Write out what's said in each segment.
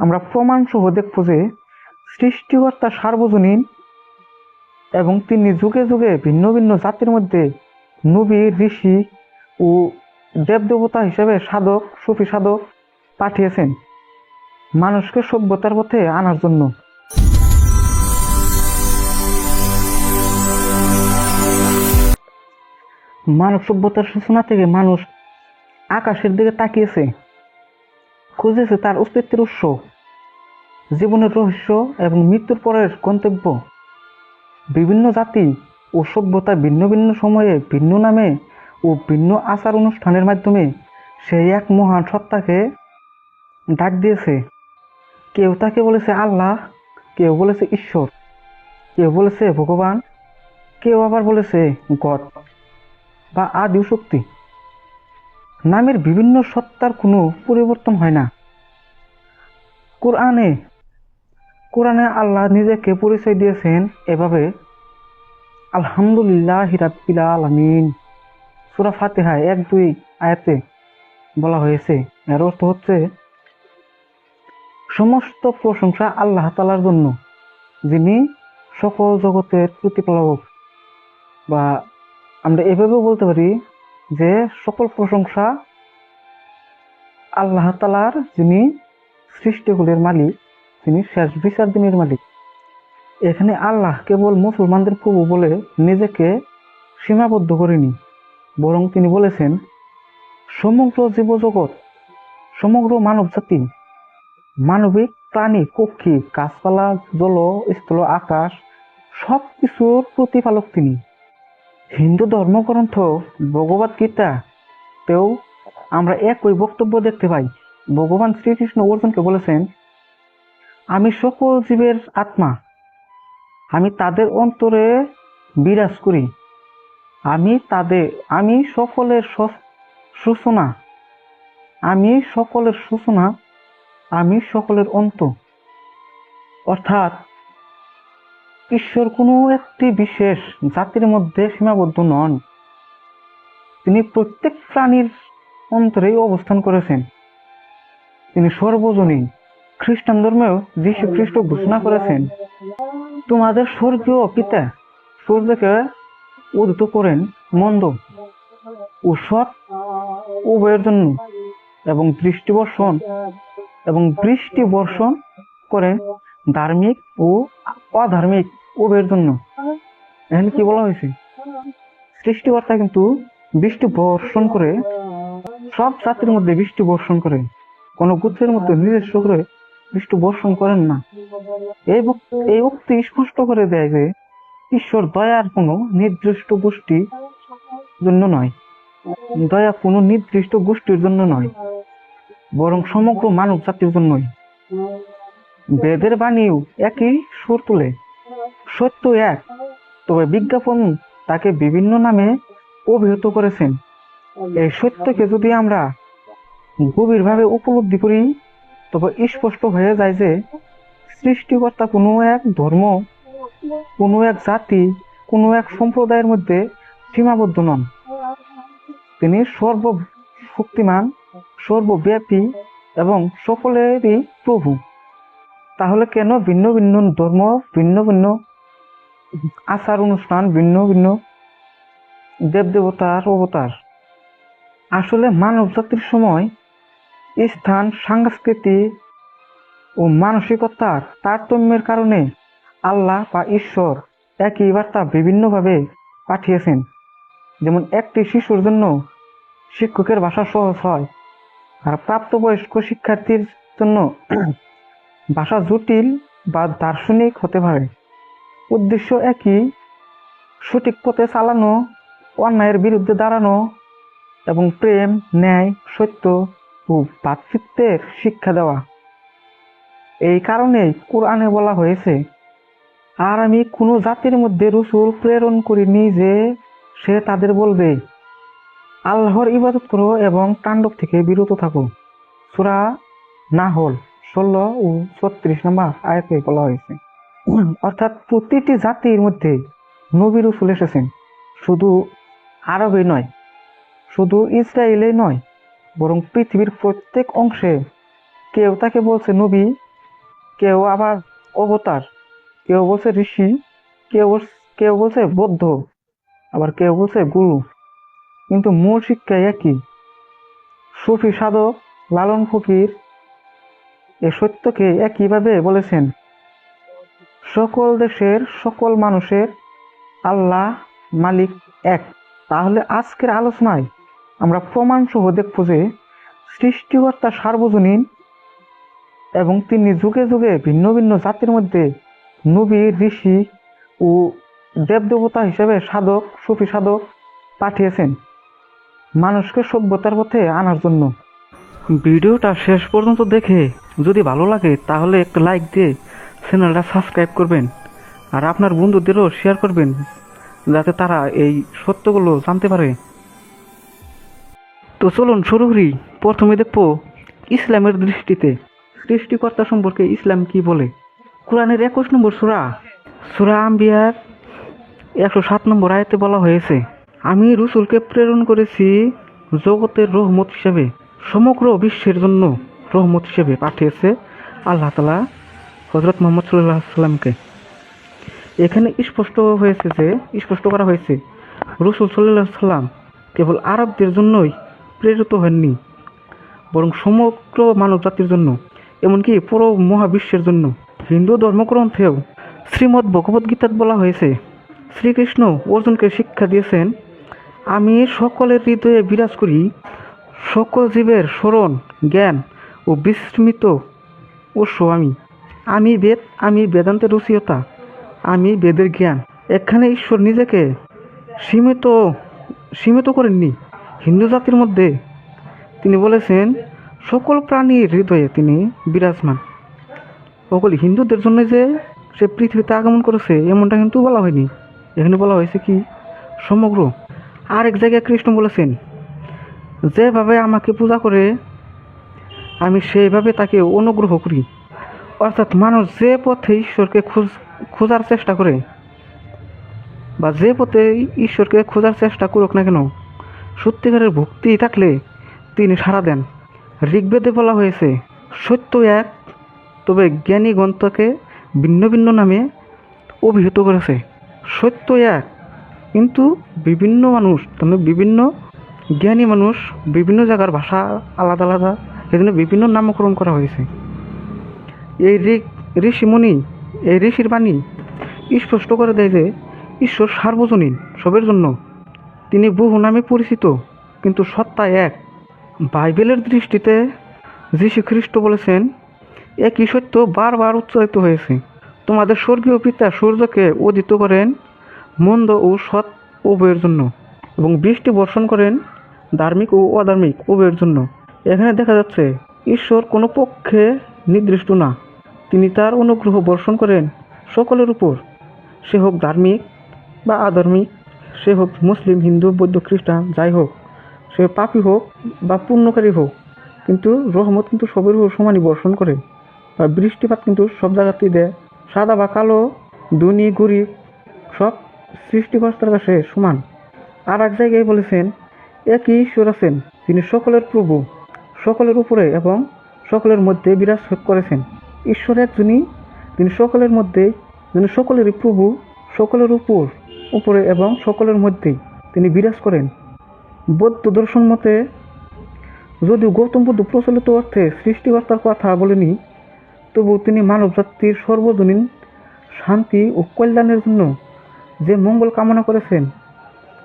আমরা প্রমাণ সহ দেখব যে সৃষ্টিকর্তা সার্বজনীন এবং তিনি যুগে যুগে ভিন্ন ভিন্ন জাতির মধ্যে নবী, ঋষি ও দেবদেবতা হিসেবে সাধক, সুফি সাধক পাঠিয়েছেন। মানুষকে সভ্যতার পথে আনার জন্য। মানব সভ্যতার সূচনা থেকে মানুষ আকাশের দিকে তাকিয়েছে। খুঁজেছে তার অস্তিত্বের উৎস, জীবনের রহস্য এবং মৃত্যুর পরের গন্তব্য। বিভিন্ন জাতি ও সভ্যতা ভিন্ন ভিন্ন সময়ে ভিন্ন নামে ও ভিন্ন আচার অনুষ্ঠানের মাধ্যমে সেই এক মহান সত্তাকে ডাক দিয়েছে। কেউ তাকে বলেছে আল্লাহ, কেউ বলেছে ঈশ্বর, কেউ বলেছে ভগবান, কেউ আবার বলেছে গড বা আদিও শক্তি। নামের বিভিন্ন সত্তার কোনো পরিবর্তন হয় না। কোরআনে কোরআনে আল্লাহ নিজেকে পরিচয় দিয়েছেন এভাবে, আলহামদুলিল্লাহ হিরাবিল আলমিন। সুরা ফাতেহায় এক দুই আয়াতে বলা হয়েছে। এর অর্থ হচ্ছে, সমস্ত প্রশংসা আল্লাহ তালার জন্য, যিনি সকল জগতের প্রতিপালক। বা আমরা এভাবেও বলতে পারি যে সকল প্রশংসা আল্লাহ তালার যিনি সৃষ্টিগুলির মালিক, তিনি শেষ বিচার দিনের মালিক। এখানে আল্লাহ কেবল মুসলমানদের প্রভু বলে নিজেকে সীমাবদ্ধ করেনি, বরং তিনি বলেছেন, সমগ্র জীবজগৎ, সমগ্র মানব জাতি মানবিক প্রাণী, পক্ষী, গাছপালা, জল, স্থল, আকাশ সব কিছুর প্রতিপালক তিনি। হিন্দু ধর্মগ্রন্থ, ভগবত গীতা, তেও আমরা একই বক্তব্য দেখতে পাই। ভগবান শ্রীকৃষ্ণ অর্জুনকে বলেছেন, আমি সকল জীবের আত্মা, আমি তাদের অন্তরে বিরাজ করি। আমি তাদের, আমি সকলের সূচনা, আমি সকলের সূচনা, আমি সকলের অন্ত। অর্থাৎ ঈশ্বর কোনো একটি বিশেষ জাতির মধ্যে সীমাবদ্ধ নন। তিনি প্রত্যেক প্রাণীর অন্তরেই অবস্থান করেছেন। তিনি সর্বজনীন খ্রিস্টান ধর্মেও যীশু খ্রিস্ট ঘোষণা করেছেন, তোমাদের স্বর্গীয় পিতা সূর্যকে উদিত করেন মন্দ ও সৎ উভয়ের জন্য এবং দৃষ্টি বর্ষণ এবং বৃষ্টি বর্ষণ করেন ধার্মিক ও অধার্মিক। উভয়ের জন্য এখানে কি বলা হয়েছে? সৃষ্টিকর্তা কিন্তু বৃষ্টি বর্ষণ করে, সব জাতির মধ্যে বৃষ্টি বর্ষণ করে, কোন গোত্রের মধ্যে নিজস্ব করে বৃষ্টি বর্ষণ করেন না। এই উক্তি স্পষ্ট করে দেয় যে, ঈশ্বর দয়ার কোনো নির্দিষ্ট গোষ্ঠী জন্য নয়। দয়া কোনো নির্দিষ্ট গোষ্ঠীর জন্য নয়, বরং সমগ্র মানব জাতির জন্যই। বেদের বাণীও একই সুর তুলে। সত্য এক, তবে বিজ্ঞাপন তাকে বিভিন্ন নামে অভিহিত করেছেন। এই সত্যকে যদি আমরা গভীরভাবে উপলব্ধি করি, তবে স্পষ্ট হয়ে যায় যে সৃষ্টিকর্তা কোনো এক ধর্ম, কোনো এক জাতি, কোনো এক সম্প্রদায়ের মধ্যে সীমাবদ্ধ নন। তিনি সর্ব শক্তিমান সর্বব্যাপী এবং সকলেরই প্রভু। তাহলে কেন ভিন্ন ভিন্ন ধর্ম, ভিন্ন ভিন্ন আচার অনুষ্ঠান, ভিন্ন ভিন্ন দেবদেবতার, অবতার। আসলে মানব জাতির সময় স্থান সংস্কৃতি ও মানসিকতার তারতম্যের কারণে আল্লাহ বা ঈশ্বর একই বার্তা বিভিন্নভাবে পাঠিয়েছেন। যেমন একটি শিশুর জন্য শিক্ষকের ভাষা সহজ হয় আর প্রাপ্তবয়স্ক শিক্ষার্থীর জন্য ভাষা জটিল বা দার্শনিক হতে পারে। উদ্দেশ্য একই, সঠিক পথে চালানো, অন্যায়ের বিরুদ্ধে দাঁড়ানো এবং প্রেম, ন্যায়, সত্য ও ভাতৃত্বের শিক্ষা দেওয়া। এই কারণেই কোরআনে বলা হয়েছে, আর আমি কোনো জাতির মধ্যে রসুল প্রেরণ করিনি যে সে তাদের বলবে, আল্লাহর ইবাদত করো এবং তাণ্ডব থেকে বিরত থাকো সুরা না হল ষোলো ও ছত্রিশ নম্বর আয়াতে বলা হয়েছে। অর্থাৎ প্রতিটি জাতির মধ্যে নবী রসুল এসেছেন। শুধু আরবে নয়, শুধু ইসরায়েলে নয়, বরং পৃথিবীর প্রত্যেক অংশে কেউ তাকে বলছে নবী, কেউ আবার অবতার, কেউ বলছে ঋষি, কেউ কেউ বলছে বৌদ্ধ, আবার কেউ বলছে গুরু। কিন্তু মূল শিক্ষা একই। সুফি সাধক, লালন ফকির এ সত্যকে একইভাবে বলেছেন। সকল দেশের সকল মানুষের আল্লাহ মালিক এক। তাহলে আজকের আলোচনায় আমরা প্রমাণ সহ দেখব যে সৃষ্টিকর্তা সার্বজনীন এবং তিনি যুগে যুগে ভিন্ন ভিন্ন জাতির মধ্যে নবী, ঋষি ও দেবদেবতা হিসেবে সাধক, সুফি সাধক পাঠিয়েছেন মানুষকে সভ্যতার পথে আনার জন্য। ভিডিওটা শেষ পর্যন্ত দেখে যদি ভালো লাগে তাহলে একটা লাইক দিয়ে চ্যানেলটা সাবস্ক্রাইব করবেন আর আপনার বন্ধুদেরও শেয়ার করবেন যাতে তারা এই সত্যগুলো জানতে পারে। তো চলুন শুরু করি। প্রথমে দেখব ইসলামের দৃষ্টিতে। সৃষ্টিকর্তা সম্পর্কে ইসলাম কি বলে? কোরআনের একুশ নম্বর সুরা। সুরা আম্বিয়ার একশো সাত নম্বর আয়তে বলা হয়েছে, আমি রসুলকে প্রেরণ করেছি জগতের রহমত হিসেবে, সমগ্র বিশ্বের জন্য রহমত হিসেবে পাঠিয়েছে আল্লাহ তালা হজরত মোহাম্মদ সাল্লাহ সাল্লামকে এখানে স্পষ্ট হয়েছে যে, স্পষ্ট করা হয়েছে, রসুল সাল্লাহ সাল্লাম কেবল আরবদের জন্যই প্রেরিত হননি, বরং সমগ্র মানব জাতির জন্য, এমনকি পুরো মহাবিশ্বের জন্য। হিন্দু ধর্মগ্রন্থেও শ্রীমদ্ ভগবদ্গীতাত বলা হয়েছে, শ্রীকৃষ্ণ অর্জুনকে শিক্ষা দিয়েছেন, আমি সকলের হৃদয়ে বিরাজ করি, সকল জীবের স্মরণ, জ্ঞান ও বিস্মৃত উৎস আমি। আমি বেদ, আমি বেদান্তের রুচিয়তা আমি বেদের জ্ঞান। এখানে ঈশ্বর নিজেকে সীমিত সীমিত করেননি। হিন্দু জাতির মধ্যে তিনি বলেছেন, সকল প্রাণীর হৃদয়ে তিনি বিরাজমান। সকল হিন্দুদের জন্য যে সে পৃথিবীতে আগমন করেছে, এমনটা কিন্তু বলা হয়নি। এখানে বলা হয়েছে কি? সমগ্র আরেক জায়গায় কৃষ্ণ বলেছেন, যেভাবে আমাকে পূজা করে, আমি সেইভাবে তাকে অনুগ্রহ করি। অর্থাৎ মানুষ যে পথে ঈশ্বরকে খোঁজ খোঁজার চেষ্টা করে, বা যে পথে ঈশ্বরকে খোঁজার চেষ্টা করুক না কেন, সত্যিকারের ভক্তি থাকলে তিনি সাড়া দেন। ঋগ্বেদে বলা হয়েছে, সত্য এক, তবে জ্ঞানী গ্রন্থকে ভিন্ন ভিন্ন নামে অভিহিত করেছে। সত্য এক, কিন্তু বিভিন্ন মানুষ মানে বিভিন্ন জ্ঞানী মানুষ বিভিন্ন জায়গার ভাষা আলাদা আলাদা এজন্য বিভিন্ন নামকরণ করা হয়েছে। এই ঋক ঋষিমণি এই ঋষির বাণী স্পষ্ট করে দেয় যে ঈশ্বর সার্বজনীন, সবের জন্য। তিনি বহু নামে পরিচিত, কিন্তু সত্তা এক। বাইবেলের দৃষ্টিতে যীশু খ্রিস্ট বলেছেন, একই সত্য বারবার উচ্চারিত হয়েছে। তোমাদের স্বর্গীয় পিতা সূর্যকে উদিত করেন মন্দ ও সৎ উভয়ের জন্য এবং বৃষ্টি বর্ষণ করেন ধার্মিক ও অধার্মিক উভয়ের জন্য। এখানে দেখা যাচ্ছে, ঈশ্বর কোনো পক্ষে নির্দিষ্ট না। তিনি তার অনুগ্রহ বর্ষণ করেন সকলের উপর। সে হোক ধার্মিক বা আধর্মিক, সে হোক মুসলিম, হিন্দু, বৌদ্ধ, খ্রিস্টান, যাই হোক, সে পাপী হোক বা পুণ্যকারী হোক, কিন্তু রহমত কিন্তু সবের উপর সমানই বর্ষণ করে বা বৃষ্টিপাত কিন্তু সব জায়গাতেই দেয়। সাদা বা কালো, ধনী, গরিব, সব সৃষ্টিকর্তার কাছে সমান। আর এক জায়গায় বলেছেন, একই ঈশ্বর আছেন, তিনি সকলের প্রভু, সকলের উপরে এবং সকলের মধ্যে বিরাজ করেছেন। ঈশ্বর একজনই তিনি সকলের মধ্যে তিনি সকলেরই প্রভু, সকলের উপর, উপরে এবং সকলের মধ্যেই তিনি বিরাজ করেন। বৌদ্ধ দর্শন মতে, যদিও গৌতম বুদ্ধ প্রচলিত অর্থে সৃষ্টিকর্তার কথা বলেনি, তবু তিনি মানব জাতির সর্বজনীন শান্তি ও কল্যাণের জন্য যে মঙ্গল কামনা করেছেন,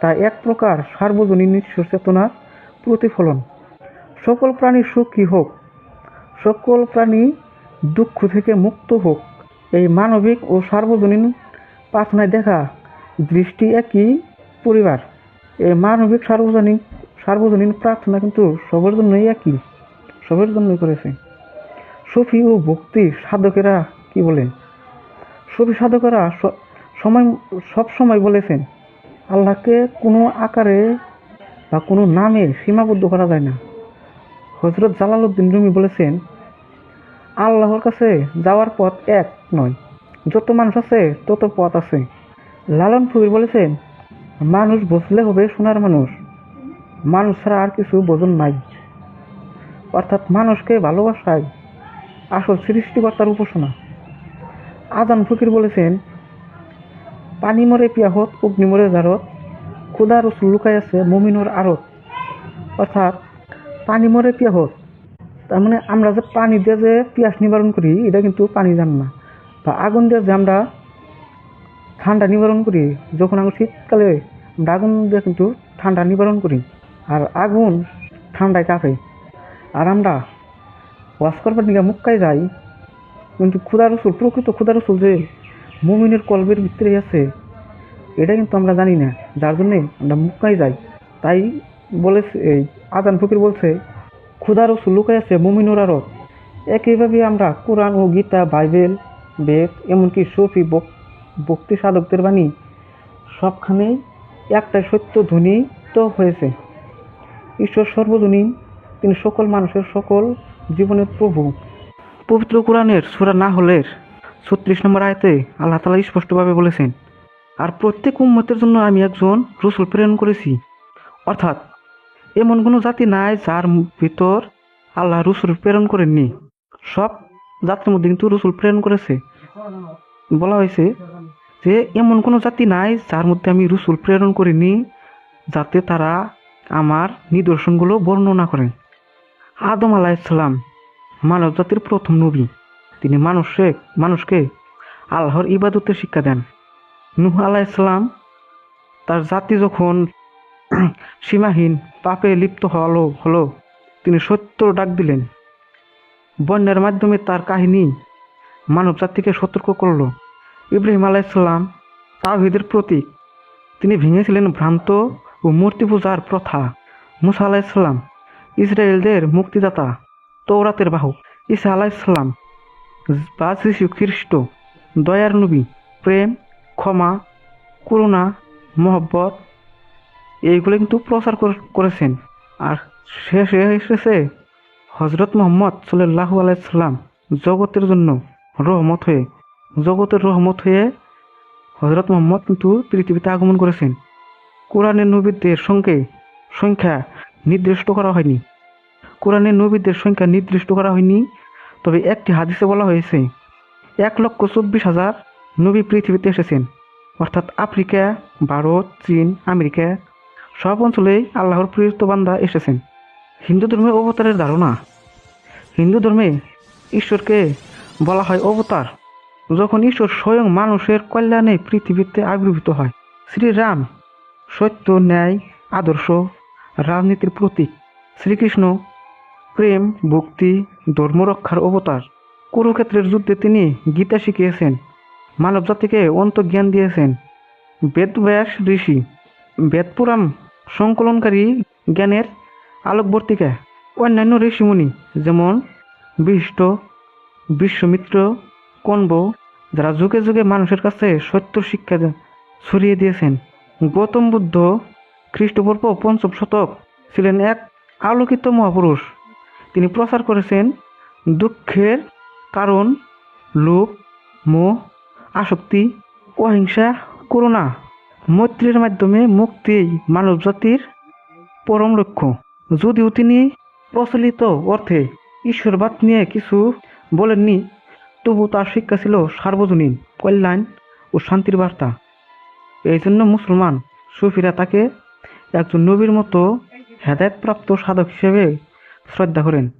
তা এক প্রকার সার্বজনীন ঈশ্বর চেতনার প্রতিফলন। সকল প্রাণী সুখী হোক, সকল প্রাণী দুঃখ থেকে মুক্ত হোক। এই মানবিক ও সার্বজনীন প্রার্থনায় দেখা, দৃষ্টি একই পরিবার। এই মানবিক সার্বজনীন সার্বজনীন প্রার্থনা কিন্তু সবার জন্যই একই, সবার জন্যই করেছে। সফি ও ভক্তি সাধকেরা কি বলেন? সফি সাধকেরা সময়, সব সময় বলেছেন, আল্লাহকে কোনো আকারে বা কোনো নামে সীমাবদ্ধ করা যায় না। হজরত জালালউদ্দিন রুমি বলেছেন আল্লাহর কাছে যাওয়ার পথ এক নয়। যত মানুষ আছে, তত পথ আছে। লালন ফকির বলেছেন, মানুষ বসলে হবে সোনার মানুষ। মানুষ ছাড়া আর কিছু বোঝন নাই। অর্থাৎ মানুষকে ভালোবাসায় আসল সৃষ্টিকর্তার উপাসনা। আজান ফকির বলেছেন, পানি মরে পিয়াহত অগ্নি মরে জারত, খুদা রসুল লুকাই আছে মমিনুর আরত অর্থাৎ, পানি মরে পিয়াহত তার মানে আমরা যে পানি দিয়ে যে পিঁয়াজ নিবারণ করি, এটা কিন্তু পানি জান না। বা আগুন দিয়ে যে আমরা ঠান্ডা নিবারণ করি, যখন আমরা শীতকালে আমরা আগুন দিয়ে কিন্তু ঠান্ডা নিবারণ করি, আর আগুন ঠান্ডায় কাঁপে। আর আমরা ওয়াশ করবার দিকে মুক্কায় যাই, কিন্তু ক্ষুদা রসুল, প্রকৃত ক্ষুদা রসুল যে মুমিনের কলবের ভিতরে আছে, এটা কিন্তু আমরা জানি না। যার জন্যে আমরা মুক্কায় যাই। তাই বলেছে, এই আজান ফকির বলছে ক্ষুদা রসুল লুকাই আছে মুমিনুর আরও। একইভাবে আমরা কোরআন ও গীতা, বাইবেল, বেদ, এমনকি সফি ভক্তি সাধকদের বাণী, সবখানেই একটাই সত্য ধ্বনিত হয়েছে। ঈশ্বর সর্বজনীন তিনি সকল মানুষের সকল জীবনের প্রভু। পবিত্র কোরআনের সুরা না হলের ছত্রিশ নম্বর আয়তে আল্লাহ তালা স্পষ্টভাবে বলেছেন, আর প্রত্যেক উম্মতের জন্য আমি একজন রসুল প্রেরণ করেছি। অর্থাৎ এমন কোনো জাতি নাই যার ভিতর আল্লাহ রসুল প্রেরণ করেননি। সব জাতির মধ্যে কিন্তু রসুল প্রেরণ করেছে। বলা হয়েছে যে এমন কোনো জাতি নাই যার মধ্যে আমি রসুল প্রেরণ করিনি, যাতে তারা আমার নিদর্শনগুলো বর্ণনা করেন আদম আলাইসাল্লাম মানব জাতির প্রথম নবী। তিনি মানুষে মানুষকে আল্লাহর ইবাদতের শিক্ষা দেন। নুহ আলাইসাল্লাম তার জাতি যখন সীমাহীন পাপে লিপ্ত হলো হলো। তিনি সত্য ডাক দিলেন। বন্যার মাধ্যমে তার কাহিনী মানব জাতিকে সতর্ক করল। ইব্রাহিম আলাইসাল্লাম তাহিদের প্রতীক। তিনি ভেঙেছিলেন ভ্রান্ত ও মূর্তি পূজার প্রথা। মুসা আলাইসাল্লাম ইসরায়েলদের মুক্তিদাতা তৌরাতের বাহক। ঈসা আলাইসাল্লাম বা শিশু খ্রিস্ট, দয়ার নবী, প্রেম, ক্ষমা, করুণা, মহব্বত এইগুলো কিন্তু প্রচার কর- করেছেন। আর শেষে এসেছে হজরত মোহাম্মদ সাল্লাহু আলাইসাল্লাম জগতের জন্য রহমত হয়ে। জগতের রহমত হয়ে হজরত মোহাম্মদ কিন্তু পৃথিবীতে আগমন করেছেন। কোরআনের নবীদের সঙ্গে সংখ্যা নির্দিষ্ট করা হয়নি। কোরআনের নবীদের সংখ্যা নির্দিষ্ট করা হয়নি, তবে একটি হাদিসে বলা হয়েছে, এক লক্ষ চব্বিশ হাজার নবী পৃথিবীতে এসেছেন। অর্থাৎ আফ্রিকা, ভারত, চীন, আমেরিকা সব অঞ্চলেই আল্লাহর প্রিয়ত বান্দা এসেছেন। হিন্দু ধর্মে অবতারের ধারণা। হিন্দু ধর্মে ঈশ্বরকে বলা হয় অবতার। যখন ঈশ্বর স্বয়ং মানুষের কল্যাণে পৃথিবীতে আবির্ভূত হয়, শ্রীরাম সত্য, ন্যায়, আদর্শ, রাজনীতির প্রতীক। শ্রীকৃষ্ণ প্রেম, ভক্তি, ধর্ম রক্ষার অবতার। কুরুক্ষেত্রের যুদ্ধে তিনি গীতা শিখিয়েছেন মানব জাতিকে অন্তজ্ঞান দিয়েছেন। বেদব্যাস ঋষি বেদপুরাণ সংকলনকারী জ্ঞানের আলোকবর্তিকা অন্যান্য ঋষিমুনি যেমন বিশিষ্ট বিশ্বমিত্র, কনব, যারা যুগে যুগে মানুষের কাছে সত্য শিক্ষা ছড়িয়ে দিয়েছেন। গৌতম বুদ্ধ খ্রিস্টপূর্ব পঞ্চম শতক ছিলেন এক আলোকিত মহাপুরুষ। তিনি প্রচার করেছেন দুঃখের কারণ, লোভ, মোহ, আসক্তি, অহিংসা, করুণা। মৈত্রীর মাধ্যমে মুক্তি মানব জাতির পরম লক্ষ্য। যদিও তিনি প্রচলিত অর্থে ঈশ্বরবাদ নিয়ে কিছু বলেননি, তবু তার শিক্ষা ছিল সার্বজনীন কল্যাণ ও শান্তির বার্তা। এই জন্য মুসলমান সুফিরা তাকে একজন নবীর মতো হেদায়তপ্রাপ্ত সাধক হিসেবে শ্রদ্ধা করেন।